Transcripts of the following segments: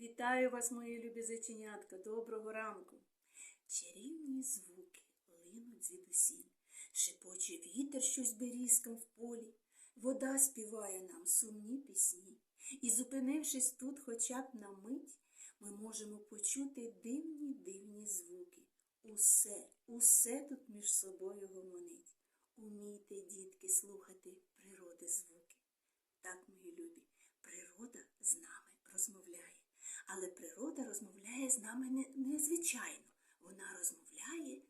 Вітаю вас, мої любі зайченятка, доброго ранку. Чарівні звуки линуть звідусіль, шепоче вітер щось берізкам в полі, вода співає нам сумні пісні. І, зупинившись тут хоча б на мить, ми можемо почути дивні дивні звуки. Усе, усе тут між собою гомонить. Умійте, дітки, слухати природи звуки. Так, мої любі, природа з нами розмовляє. Але природа розмовляє з нами незвичайно. Вона розмовляє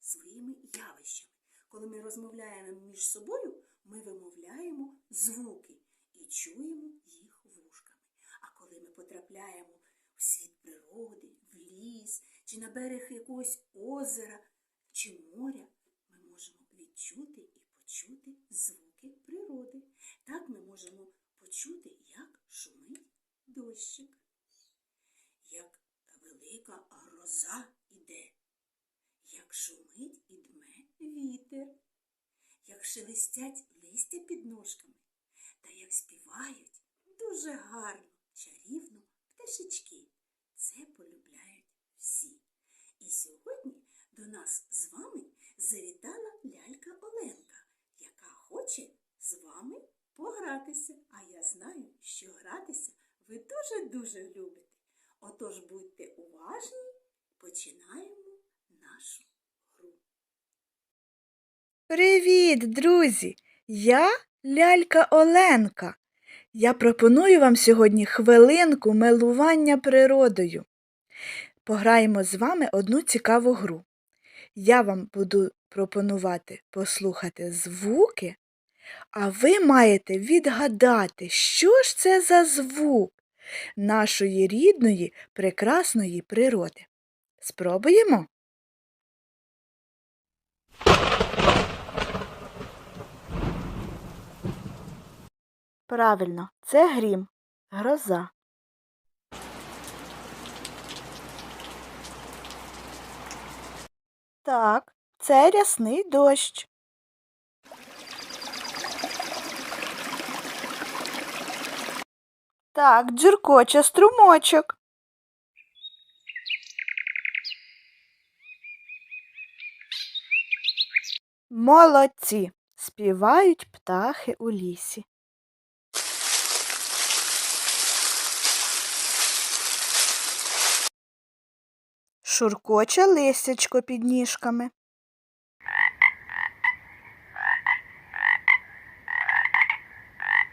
своїми явищами. Коли ми розмовляємо між собою, ми вимовляємо звуки і чуємо їх вушками. А коли ми потрапляємо в світ природи, в ліс чи на берег якогось озера чи моря, ми можемо відчути і почути звуки природи. Так ми можемо почути, як шумить дощик, велика гроза іде, як шумить і дме вітер, як шелестять листя під ножками, та як співають дуже гарно, чарівно пташечки. Це полюбляють всі. І сьогодні до нас з вами завітала лялька Оленка, яка хоче з вами погратися. Привіт, друзі! Я лялька Оленка. Я пропоную вам сьогодні хвилинку милування природою. Пограємо з вами одну цікаву гру. Я вам буду пропонувати послухати звуки, а ви маєте відгадати, що ж це за звук нашої рідної прекрасної природи. Спробуємо? Правильно, це грім, гроза. Так, це рясний дощ. Так, дзюркоче струмочок. Молодці. Співають птахи у лісі. Шуркоче листячко під ніжками.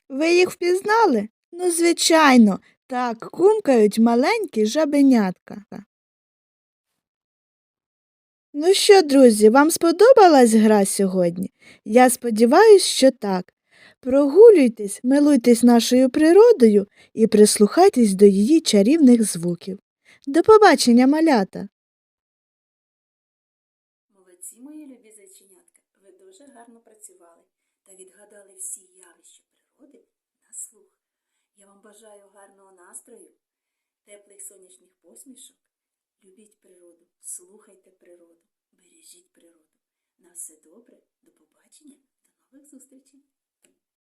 Ви їх впізнали? Ну, звичайно, так кумкають маленькі жабенятка. Ну що, друзі, вам сподобалась гра сьогодні? Я сподіваюся, що так. Прогулюйтесь, милуйтесь нашою природою і прислухайтесь до її чарівних звуків. До побачення, малята! Молодці, мої любі зайченятка, ви дуже гарно працювали та відгадали всі явища природи на слух. Я вам бажаю гарного настрою, теплих сонячних посмішок. Любіть природу, слухайте природу, бережіть природу. На все добре, до побачення, до нових зустрічей!